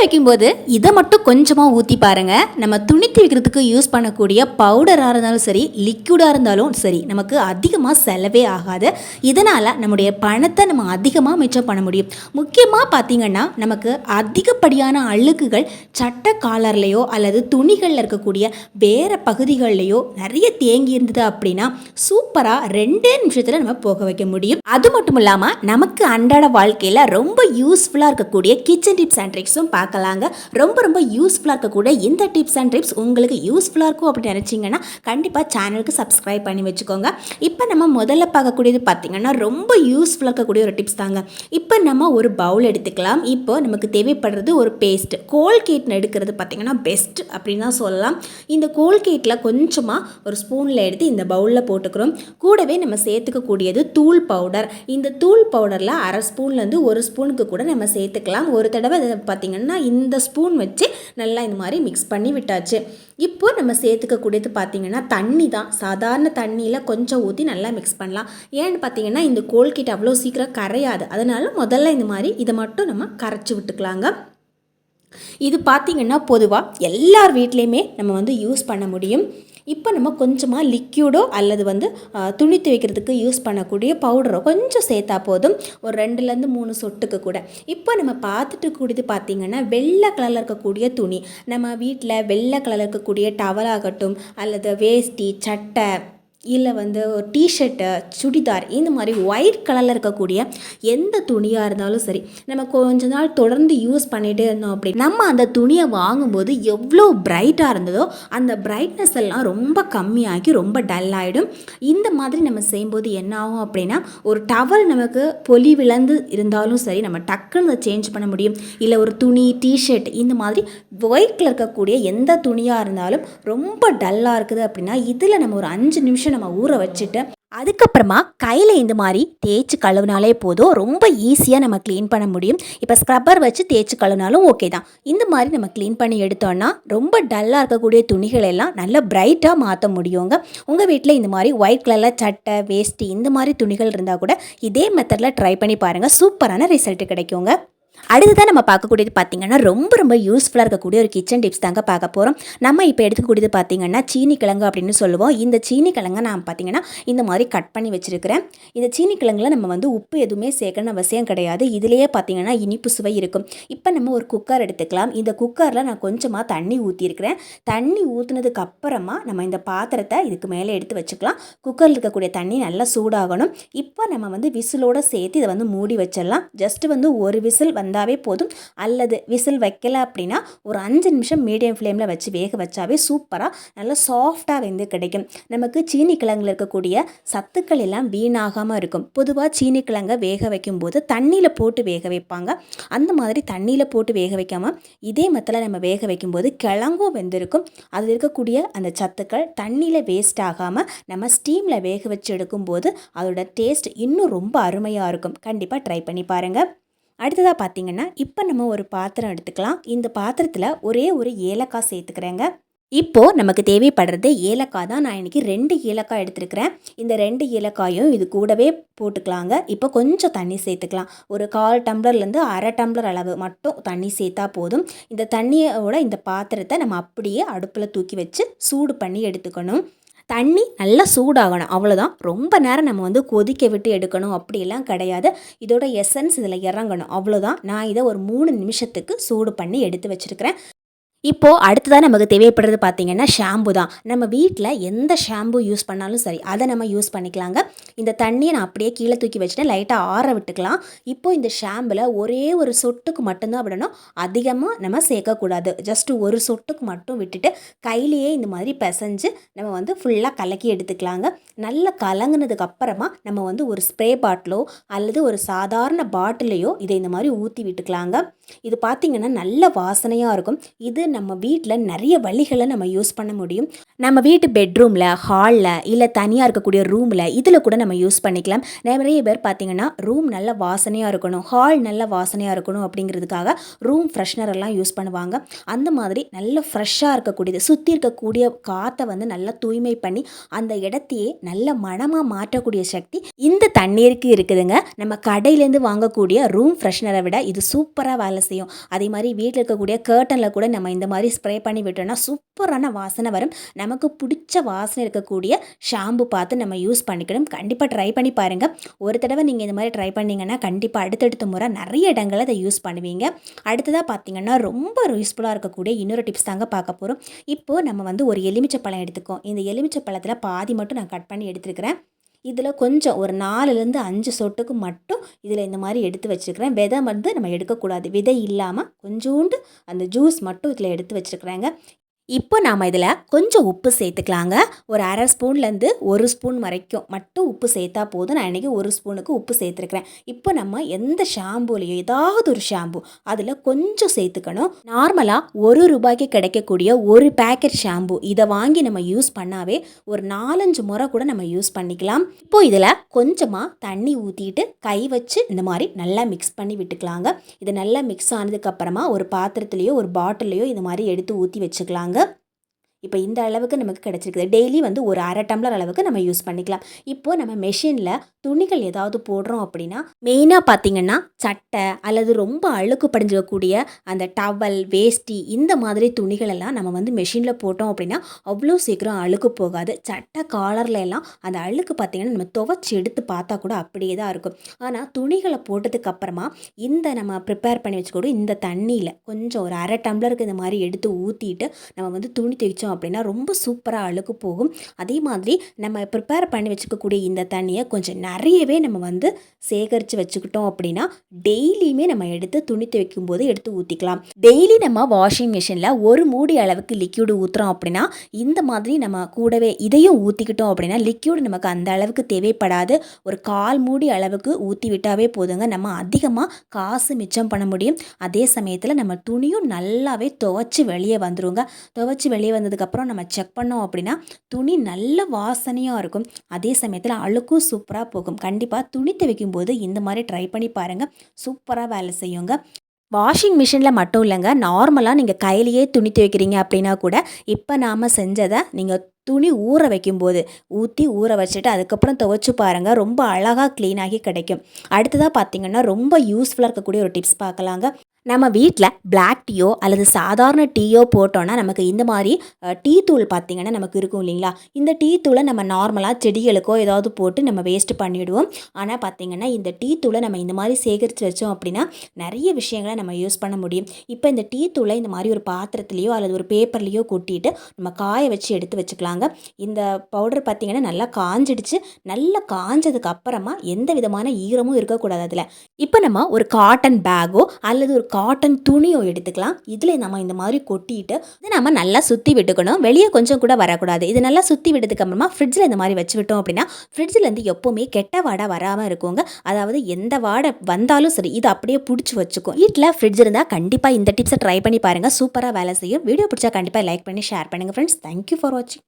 வைக்கும்போது இதை மட்டும் கொஞ்சமாக ஊற்றி பாருங்க. நம்ம துணி துவைக்கிறதுக்கு யூஸ் பண்ணக்கூடிய பவுடராக இருந்தாலும் சரி லிக்விடாக இருந்தாலும் சரி நமக்கு அதிகமாக செலவே ஆகாது. இதனால் நம்முடைய பணத்தை நம்ம அதிகமாக மிச்சம் பண்ண முடியும். முக்கியமாக பார்த்தீங்கன்னா நமக்கு அதிகப்படியான அழுக்குகள் சட்ட காலர்லேயோ அல்லது துணிகளில் இருக்கக்கூடிய வேறு பகுதிகள்லையோ நிறைய தேங்கி இருந்தது அப்படின்னா சூப்பராக ரெண்டே நிமிஷத்தில் நம்ம போக வைக்க முடியும். அது மட்டும் இல்லாமல் நமக்கு அன்றாட வாழ்க்கையில் ரொம்ப யூஸ்ஃபுல்லாக இருக்கக்கூடிய கிச்சன் டிப்ஸ் அண்ட் ட்ரிக்ஸும் பார்க்கலாங்க. ரொம்ப ரொம்ப யூஸ்ஃபுல்லாக இருக்கக்கூடிய இந்த டிப்ஸ் அண்ட் ட்ரிப்ஸ் உங்களுக்கு யூஸ்ஃபுல்லாக இருக்கும் அப்படின்னு நினச்சிங்கன்னா கண்டிப்பாக சேனலுக்கு சப்ஸ்கிரைப் பண்ணி வச்சுக்கோங்க. இப்போ நம்ம முதல்ல பார்க்கக்கூடியது பார்த்திங்கன்னா ரொம்ப யூஸ்ஃபுல்லாக இருக்கக்கூடிய ஒரு டிப்ஸ் தாங்க. இப்போ நம்ம ஒரு பவுல் எடுத்துக்கலாம். இப்போ நமக்கு தேவைப்படுறது ஒரு பேஸ்ட் கோல்கேட் எடுக்கிறது பார்த்திங்கன்னா பெஸ்ட் அப்படின்னு தான் சொல்லலாம். இந்த கோல்கேட்டில் கொஞ்சமாக ஒரு ஸ்பூனில் எடுத்து இந்த பவுலில் போட்டுக்கிறோம். கூடவே நம்ம சேர்த்துக்கக்கூடியது தூள் பவுடர் இந்த தூள் பவுடரில் அரை ஸ்பூன்லேருந்து ஒரு ஸ்பூனுக்கு கூட நம்ம சேர்த்துக்கலாம். ஒரு தடவை அதை பார்த்திங்கன்னா இந்த ஸ்பூன் வச்சு நல்லா இந்த மாதிரி மிக்ஸ் பண்ணி விட்டாச்சு. இப்போ நம்ம சேர்த்துக்கக்கூடியது பார்த்திங்கன்னா தண்ணி தான் சாதாரண தண்ணியில் கொஞ்சம் ஊற்றி நல்லா மிக்ஸ் பண்ணலாம். ஏன்னு பார்த்தீங்கன்னா இந்த கோல்கேட் அவ்வளோ சீக்கிரம் கரையாது. அதனால முதல்ல இந்த மாதிரி இதை மட்டும் நம்ம கரைச்சி விட்டுக்கலாங்க. இது பார்த்திங்கன்னா பொதுவாக எல்லார் வீட்லேயுமே நம்ம வந்து யூஸ் பண்ண முடியும். இப்போ நம்ம கொஞ்சமாக லிக்யூடோ அல்லது வந்து துணி துவைக்கிறதுக்கு யூஸ் பண்ணக்கூடிய பவுடரோ கொஞ்சம் சேர்த்தா போதும். ஒரு ரெண்டுலேருந்து மூணு சொட்டுக்கு கூட. இப்போ நம்ம பார்த்துட்டு கூடியது பார்த்திங்கன்னா வெள்ளை கலரில் இருக்கக்கூடிய துணி. நம்ம வீட்டில் வெள்ளை கலரில் இருக்கக்கூடிய டவல் ஆகட்டும் அல்லது வேஷ்டி சட்டை இல்லை வந்து ஒரு டிஷர்ட்டு சுடிதார் இந்த மாதிரி ஒயிட் கலரில் இருக்கக்கூடிய எந்த துணியாக இருந்தாலும் சரி நம்ம கொஞ்ச நாள் தொடர்ந்து யூஸ் பண்ணிகிட்டே இருந்தோம் அப்படி நம்ம அந்த துணியை வாங்கும்போது எவ்வளோ பிரைட்டாக இருந்ததோ அந்த பிரைட்னஸ் எல்லாம் ரொம்ப கம்மியாகி ரொம்ப டல் ஆகிடும் இந்த மாதிரி நம்ம செய்யும்போது என்ன ஆகும் அப்படின்னா ஒரு டவல் நமக்கு பொலி விளந்து இருந்தாலும் சரி நம்ம டக்குன்னு அதை சேஞ்ச் பண்ண முடியும். இல்லை ஒரு துணி டிஷர்ட் இந்த மாதிரி ஒயிட்டில் இருக்கக்கூடிய எந்த துணியாக இருந்தாலும் ரொம்ப டல்லாக இருக்குது அப்படின்னா இதில் நம்ம ஒரு அஞ்சு நிமிஷம் நம்ம ஊற வச்சுட்டு அதுக்கப்புறமா கையில் இந்த மாதிரி தேய்ச்சி கழுவினாலே போதும். ரொம்ப ஈஸியாக நம்ம க்ளீன் பண்ண முடியும். இப்போ ஸ்க்ரப்பர் வச்சு தேய்ச்சி கழுவினாலும் ஓகே தான். இந்த மாதிரி நம்ம க்ளீன் பண்ணி எடுத்தோம்னா ரொம்ப டல்லாக இருக்கக்கூடிய துணிகள் எல்லாம் நல்ல பிரைட்டாக மாற்ற முடியுங்க. உங்கள் வீட்டில் இந்த மாதிரி ஒயிட் கலரில் சட்டை வேஷ்டி இந்த மாதிரி துணிகள் இருந்தால் கூட இதே மெத்தடில் ட்ரை பண்ணி பாருங்கள் சூப்பரான ரிசல்ட் கிடைக்குங்க. அடுத்ததான் நம்ம பார்க்கக்கூடியது பார்த்திங்கன்னா ரொம்ப ரொம்ப யூஸ்ஃபுல்லாக இருக்கக்கூடிய ஒரு கிச்சன் டிப்ஸ் தாங்க பார்க்க போகிறோம் நம்ம இப்போ எடுத்துக்கக்கூடியது பார்த்திங்கன்னா சீனி கிழங்கு அப்படின்னு சொல்லுவோம். இந்த சீனி கிழங்கை நான் பார்த்திங்கன்னா இந்த மாதிரி கட் பண்ணி வச்சுருக்கிறேன். இந்த சீனி கிழங்குல நம்ம வந்து உப்பு எதுவுமே சேர்க்கணும் அவசியம் கிடையாது. இதுலேயே பார்த்திங்கன்னா இனிப்பு சுவை இருக்கும். இப்போ நம்ம ஒரு குக்கர் எடுத்துக்கலாம். இந்த குக்கரில் நான் கொஞ்சமாக தண்ணி ஊற்றிருக்கிறேன் தண்ணி ஊற்றுனதுக்கு அப்புறமா நம்ம இந்த பாத்திரத்தை இதுக்கு மேலே எடுத்து வச்சுக்கலாம். குக்கரில் இருக்கக்கூடிய தண்ணி நல்லா சூடாகணும். இப்போ நம்ம வந்து விசிலோடு சேர்த்து இதை வந்து மூடி வச்சிடலாம். ஜஸ்ட் வந்து ஒரு விசில் வந்து வந்தாவே போதும். அல்லது விசில் வைக்கல அப்படின்னா ஒரு அஞ்சு நிமிஷம் மீடியம் ஃப்ளேமில் வச்சு வேக வச்சாவே சூப்பராக நல்லா சாஃப்டாக வெந்து கிடைக்கும். நமக்கு சீனி கிழங்குல இருக்கக்கூடிய சத்துக்கள் எல்லாம் வீணாகாமல் இருக்கும். பொதுவாக சீனி கிழங்கை வேக வைக்கும்போது தண்ணியில் போட்டு வேக வைப்பாங்க. அந்த மாதிரி தண்ணியில் போட்டு வேக வைக்காமல் இதே மத்தில் நம்ம வேக வைக்கும்போது கிழங்கும் வெந்திருக்கும். அதில் இருக்கக்கூடிய அந்த சத்துக்கள் தண்ணியில் வேஸ்ட் ஆகாமல் நம்ம ஸ்டீமில் வேக வச்சு எடுக்கும்போது அதோட டேஸ்ட் இன்னும் ரொம்ப அருமையாக இருக்கும். கண்டிப்பாக ட்ரை பண்ணி பாருங்கள் அடுத்ததாக பார்த்தீங்கன்னா இப்போ நம்ம ஒரு பாத்திரம் எடுத்துக்கலாம். இந்த பாத்திரத்தில் ஒரே ஒரு ஏலக்காய் சேர்த்துக்கிறேங்க. இப்போது நமக்கு தேவைப்படுறது ஏலக்காய் தான். நான் இன்றைக்கி ரெண்டு ஏலக்காய் எடுத்துருக்கிறேன். இந்த ரெண்டு ஏலக்காயும் இது கூடவே போட்டுக்கலாங்க. இப்போ கொஞ்சம் தண்ணி சேர்த்துக்கலாம். ஒரு கால் டம்ளர்லேருந்து அரை டம்ளர் அளவு மட்டும் தண்ணி சேர்த்தா போதும். இந்த தண்ணியோட இந்த பாத்திரத்தை நம்ம அப்படியே அடுப்பில் தூக்கி வச்சு சூடு பண்ணி எடுத்துக்கணும். தண்ணி நல்லா சூடாகணும். அவ்வளோதான் ரொம்ப நேரம் நம்ம வந்து கொதிக்க விட்டு எடுக்கணும். அப்படியெல்லாம் கிடையாது. இதோட எசன்ஸ் இதில் இறங்கணும். அவ்வளோதான் நான் இதை ஒரு மூணு நிமிஷத்துக்கு சூடு பண்ணி எடுத்து வச்சுருக்கிறேன். இப்போது அடுத்ததாக நமக்கு தேவைப்படுறது பார்த்திங்கன்னா ஷாம்பு தான். நம்ம வீட்டில் எந்த ஷாம்பு யூஸ் பண்ணாலும் சரி அதை நம்ம யூஸ் பண்ணிக்கலாங்க. இந்த தண்ணியை நான் அப்படியே கீழே தூக்கி வச்சுட்டு லைட்டாக ஆற விட்டுக்கலாம். இப்போது இந்த ஷாம்பில் ஒரே ஒரு சொட்டுக்கு மட்டும்தான் விடணும். அதிகமாக நம்ம சேர்க்கக்கூடாது. ஜஸ்ட் ஒரு சொட்டுக்கு மட்டும் விட்டுட்டு கையிலேயே இந்த மாதிரி பிசைஞ்சு நம்ம வந்து ஃபுல்லாக கலக்கி எடுத்துக்கலாங்க. நல்லா கலங்கினதுக்கு அப்புறமா நம்ம வந்து ஒரு ஸ்ப்ரே பாட்டிலோ அல்லது ஒரு சாதாரண பாட்டிலையோ இதை இந்த மாதிரி ஊற்றி விட்டுக்கலாங்க. இது பார்த்திங்கன்னா நல்ல வாசனையாக இருக்கும். இது நம்ம வீட்டில் நிறைய வழிகளை நம்ம யூஸ் பண்ண முடியும். நம்ம வீட்டு பெட்ரூமில் ஹாலில் இல்லை தனியாக இருக்கக்கூடிய ரூமில் இதில் கூட நம்ம யூஸ் பண்ணிக்கலாம். நிறைய பேர் பார்த்தீங்கன்னா ரூம் நல்ல வாசனையாக இருக்கணும் ஹால் நல்ல வாசனையாக இருக்கணும் அப்படிங்கிறதுக்காக ரூம் ஃப்ரெஷ்னர் எல்லாம் யூஸ் பண்ணுவாங்க. அந்த மாதிரி நல்ல ஃப்ரெஷ்ஷாக இருக்கக்கூடியது சுற்றி இருக்கக்கூடிய காற்றை வந்து நல்லா தூய்மை பண்ணி அந்த இடத்தையே நல்ல மனமாக மாற்றக்கூடிய சக்தி இந்த தண்ணீருக்கு இருக்குதுங்க. நம்ம கடையிலேருந்து வாங்கக்கூடிய ரூம் ஃப்ரெஷ்னரை விட இது சூப்பராக வேலை செய்யும். அதே மாதிரி வீட்டில் இருக்கக்கூடிய கேர்ட்டனில் கூட நம்ம இந்த மாதிரி ஸ்ப்ரே பண்ணி விட்டோம்னா சூப்பரான வாசனை வரும். நமக்கு பிடிச்ச வாசனை இருக்கக்கூடிய ஷாம்பு பார்த்து நம்ம யூஸ் பண்ணிக்கணும். கண்டிப்பாக ட்ரை பண்ணி பாருங்கள் ஒரு தடவை நீங்கள் இந்த மாதிரி ட்ரை பண்ணிங்கன்னா கண்டிப்பாக அடுத்தடுத்த முறை நிறைய இடங்களில் அதை யூஸ் பண்ணுவீங்க. அடுத்ததாக பார்த்தீங்கன்னா ரொம்ப யூஸ்ஃபுல்லாக இருக்கக்கூடிய இன்னொரு டிப்ஸ் தாங்க பார்க்க போகிறோம் இப்போது நம்ம வந்து ஒரு எலுமிச்சை பழம் எடுத்துக்கோம் இந்த எலுமிச்சை பழத்தில் பாதி மட்டும் நான் கட் பண்ணி எடுத்துருக்கிறேன். இதில் கொஞ்சம் ஒரு நாலுலேருந்து அஞ்சு சொட்டுக்கு மட்டும் இதில் இந்த மாதிரி எடுத்து வச்சுருக்கிறேன். விதை வந்து நம்ம எடுக்கக்கூடாது. விதை இல்லாமல் கொஞ்சோண்டு அந்த ஜூஸ் மட்டும் இதில் எடுத்து வச்சுருக்குறேங்க. இப்போ நாம் இதில் கொஞ்சம் உப்பு சேர்த்துக்கலாங்க. ஒரு அரை ஸ்பூன்லேருந்து ஒரு ஸ்பூன் வரைக்கும் மட்டும் உப்பு சேர்த்தா போதும். நான் இன்றைக்கி ஒரு ஸ்பூனுக்கு உப்பு சேர்த்துருக்குறேன். இப்போ நம்ம எந்த ஷாம்புலையோ ஏதாவது ஒரு ஷாம்பு அதில் கொஞ்சம் சேர்த்துக்கணும். நார்மலாக ஒரு ரூபாய்க்கு கிடைக்கக்கூடிய ஒரு பேக்கெட் ஷாம்பு இதை வாங்கி நம்ம யூஸ் பண்ணாவே ஒரு நாலஞ்சு முறை கூட நம்ம யூஸ் பண்ணிக்கலாம். இப்போ இதில் கொஞ்சமாக தண்ணி ஊற்றிட்டு கை வச்சு இந்த மாதிரி நல்லா மிக்ஸ் பண்ணி விட்டுக்கலாங்க. இது நல்லா மிக்ஸ் ஆனதுக்கப்புறமா ஒரு பாத்திரத்துலேயோ ஒரு பாட்டிலையோ இந்த மாதிரி எடுத்து ஊற்றி வச்சுக்கலாங்க. இப்போ இந்த அளவுக்கு நமக்கு கிடச்சிருக்குது. டெய்லி வந்து ஒரு அரை டம்ளர் அளவுக்கு நம்ம யூஸ் பண்ணிக்கலாம். இப்போது நம்ம மெஷினில் துணிகள் ஏதாவது போடுறோம் அப்படின்னா மெயினாக பார்த்திங்கன்னா சட்டை அல்லது ரொம்ப அழுக்கு படிஞ்சிக்கக்கூடிய அந்த டவல் வேஷ்டி இந்த மாதிரி துணிகள் எல்லாம் நம்ம வந்து மெஷினில் போட்டோம் அப்படின்னா அவ்வளோ சீக்கிரம் அழுக்கு போகாது. சட்டை காலரில் எல்லாம் அந்த அழுக்கு பார்த்தீங்கன்னா நம்ம துவைச்சி எடுத்து பார்த்தா கூட அப்படியே தான் இருக்கும். ஆனால் துணிகளை போட்டதுக்கு அப்புறமா இந்த நம்ம ப்ரிப்பேர் பண்ணி வச்சுக்கூட இந்த தண்ணியில் கொஞ்சம் ஒரு அரை டம்ளருக்கு இந்த மாதிரி எடுத்து ஊற்றிட்டு நம்ம வந்து துணி துவைச்சோம் அப்படின்னா ரொம்ப சூப்பராக அழுக்கு போகும். அதே மாதிரி நம்ம ப்ரிப்பேர் பண்ணி வச்சுக்கக்கூடிய இந்த தண்ணியை கொஞ்சம் நிறையவே நம்ம வந்து சேகரித்து வச்சுக்கிட்டோம் அப்படின்னா டெய்லியுமே நம்ம எடுத்து துணி துவைக்கும் போது எடுத்து ஊற்றிக்கலாம் டெய்லி நம்ம வாஷிங் மிஷினில் ஒரு மூடி அளவுக்கு லிக்யூடு ஊற்றுறோம் அப்படின்னா இந்த மாதிரி நம்ம கூடவே இதையும் ஊற்றிக்கிட்டோம் அப்படின்னா லிக்யூடு நமக்கு அந்த அளவுக்கு தேவைப்படாது. ஒரு கால் மூடி அளவுக்கு ஊற்றி விட்டாவே போதுங்க. நம்ம அதிகமாக காசு மிச்சம் பண்ண முடியும். அதே சமயத்தில் நம்ம துணியும் நல்லாவே துவைச்சி வெளியே வந்துடுங்க துவைச்சி வெளியே வந்ததுக்கப்புறம் நம்ம செக் பண்ணோம் அப்படின்னா துணி நல்ல வாசனையாக இருக்கும். அதே சமயத்தில் அழுக்கும் சூப்பராக போகும். கண்டிப்பாக துணி துவைக்கும் போது இந்த மாதிரி ட்ரை பண்ணி பாருங்கள் சூப்பராக வேலை செய்யுங்க. வாஷிங் மிஷினில் மட்டும் இல்லைங்க. நார்மலாக நீங்கள் கையிலேயே துணி துவைக்கிறீங்க அப்படின்னா கூட இப்போ நாம் செஞ்சதை நீங்கள் துணி ஊற வைக்கும்போது ஊற்றி ஊற வச்சுட்டு அதுக்கப்புறம் துவைச்சு பாருங்கள் ரொம்ப அழகாக க்ளீனாகி கிடைக்கும். அடுத்ததாக பார்த்தீங்கன்னா ரொம்ப யூஸ்ஃபுல்லாக இருக்கக்கூடிய ஒரு டிப்ஸ் பார்க்கலாங்க. நம்ம வீட்டில் பிளாக் டீயோ அல்லது சாதாரண டீயோ போட்டோன்னா நமக்கு இந்த மாதிரி டீ தூள் பார்த்திங்கன்னா நமக்கு இருக்கும் இல்லைங்களா? இந்த டீ தூளை நம்ம நார்மலாக செடிகளுக்கோ ஏதாவது போட்டு நம்ம வேஸ்ட் பண்ணிவிடுவோம் ஆனால் பார்த்திங்கன்னா இந்த டீ தூளை நம்ம இந்த மாதிரி சேகரித்து வச்சோம் அப்படின்னா நிறைய விஷயங்களை நம்ம யூஸ் பண்ண முடியும். இப்போ இந்த டீ தூளை இந்த மாதிரி ஒரு பாத்திரத்துலேயோ அல்லது ஒரு பேப்பர்லேயோ கொட்டிட்டு நம்ம காய வச்சு எடுத்து வச்சுக்கலாங்க. இந்த பவுடர் பார்த்திங்கன்னா நல்லா காஞ்சிடுச்சு. நல்லா காஞ்சதுக்கு அப்புறமா எந்த விதமான ஈரமும் இருக்கக்கூடாது அதில். இப்போ நம்ம ஒரு காட்டன் பேக்கோ அல்லது ஒரு காட்டன் துணியோ எடுத்துக்கலாம். இதில் நம்ம இந்த மாதிரி கொட்டிட்டு இதை நம்ம நல்லா சுற்றி விட்டுக்கணும். வெளியே கொஞ்சம் கூட வரக்கூடாது. இது நல்லா சுற்றி விட்டதுக்கு அப்புறமா ஃப்ரிட்ஜில் இந்த மாதிரி வச்சு விட்டோம் அப்படின்னா ஃப்ரிட்ஜிலேருந்து எப்போவுமே கெட்ட வாடை வராமல் இருக்குங்க. அதாவது எந்த வாடை வந்தாலும் சரி இது அப்படியே பிடிச்சி வச்சுக்கும். வீட்டில் ஃப்ரிட்ஜ் இருந்தால் கண்டிப்பாக இந்த டிப்ஸை ட்ரை பண்ணி பாருங்கள் சூப்பராக வேலை செய்யும். வீடியோ பிடிச்சா கண்டிப்பாக லைக் பண்ணி ஷேர் பண்ணுங்கள் ஃப்ரெண்ட்ஸ் தேங்க்யூ ஃபார் வாட்சிங்